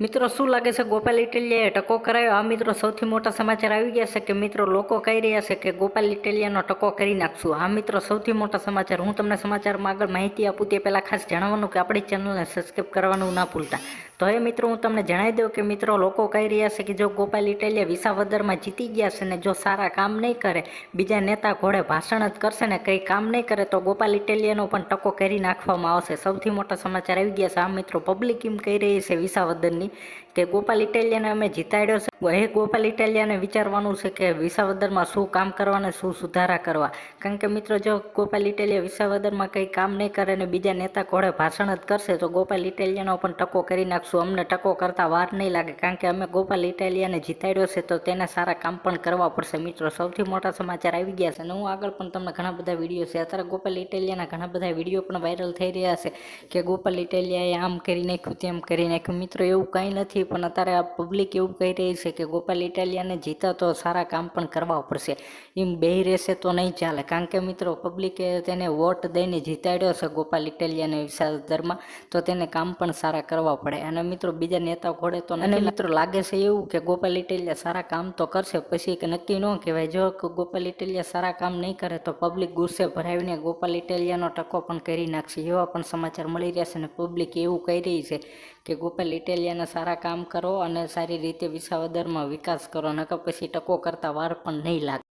મિત્રો, શું લાગે છે ગોપાલ ઇટેલિયાએ ટકો કરાયો? આ મિત્રો સૌથી મોટા સમાચાર આવી ગયા છે કે મિત્રો લોકો કહી રહ્યા છે કે ગોપાલ ઇટેલિયાનો ટકો કરી નાખશું. આ મિત્રો સૌથી મોટા સમાચાર. હું તમને સમાચારમાં આગળ માહિતી આપું તે પહેલાં ખાસ જણાવવાનું કે આપણી ચેનલને સબસ્ક્રાઈબ કરવાનું ના ભૂલતા. તો હવે મિત્રો, હું તમને જણાવી દઉં કે મિત્રો, લોકો કહી રહ્યા છે કે જો ગોપાલ ઇટાલિયા વિસાવદરમાં જીતી ગયા છે ને જો સારા કામ નહીં કરે, બીજા નેતા ઘોડે ભાષણ જ કરશે ને કંઈ કામ નહીં કરે, તો ગોપાલ ઇટાલિયાનો પણ ટકો કરી નાખવામાં આવશે. સૌથી મોટા સમાચાર આવી ગયા છે. આ મિત્રો પબ્લિક એમ કહી રહી છે વિસાવદરની કે ગોપાલ ઇટાલિયાને અમે જીતાડ્યો છે. એ ગોપાલ ઇટાલિયાને વિચારવાનું છે કે વિસાવદરમાં શું કામ કરવા અને શું સુધારા કરવા? કારણ કે મિત્રો, જો ગોપાલ ઇટાલિયા વિસાવદરમાં કંઈ કામ નહીં કરે અને બીજા નેતા ઘોડે ભાષણ જ કરશે, તો ગોપાલ ઇટાલિયાનો પણ ટકો કરી નાખશું. અમને ટકો કરતાં વાર નહીં લાગે, કારણ કે અમે ગોપાલ ઇટાલિયાને જીતાડ્યો છે, તો તેને સારા કામ પણ કરવા પડશે. મિત્રો, સૌથી મોટા સમાચાર આવી ગયા છે અને હું આગળ પણ તમને ઘણા બધા વીડિયો છે. અત્યારે ગોપાલ ઇટાલિયાના ઘણા બધા વીડિયો પણ વાયરલ થઈ રહ્યા છે કે ગોપાલ ઇટાલિયાએ આમ કરી નાખ્યું, તેમ કરી નાખ્યું. મિત્રો, એવું કંઈ નથી, પણ અત્યારે આ પબ્લિક એવું કહી રહી છે કે ગોપાલ ઇટાલિયાને જીતા તો સારા કામ પણ કરવા પડશે. એમ બે રહેશે તો નહીં ચાલે. કારણ કે મિત્રો પબ્લિકે તેને વોટ દઈને જીતાડ્યો છે ગોપાલ ઇટાલિયાને વિસાદરમાં તો તેને કામ પણ સારા કરવા પડે. અને મિત્રો બીજા નેતા ઘોડે તો અને મિત્રો લાગે છે એવું કે ગોપાલ ઇટાલિયા સારા કામ તો કરશે પછી કે નક્કી ન કહેવાય. જો ગોપાલ ઇટાલિયા સારા કામ નહીં કરે તો પબ્લિક ગુસ્સે ભરાવીને ગોપાલ ઇટાલિયાનો ટકો પણ કરી નાખશે. એવા પણ સમાચાર મળી રહ્યા છે અને પબ્લિક એવું કહી રહી છે કે ગોપાલ, ઇટાલિયાના સારા કામ કરો અને સારી રીતે વિસાવદરમાં વિકાસ કરો, નકર પછી ટકો કરતાં વાર પણ નહીં લાગે.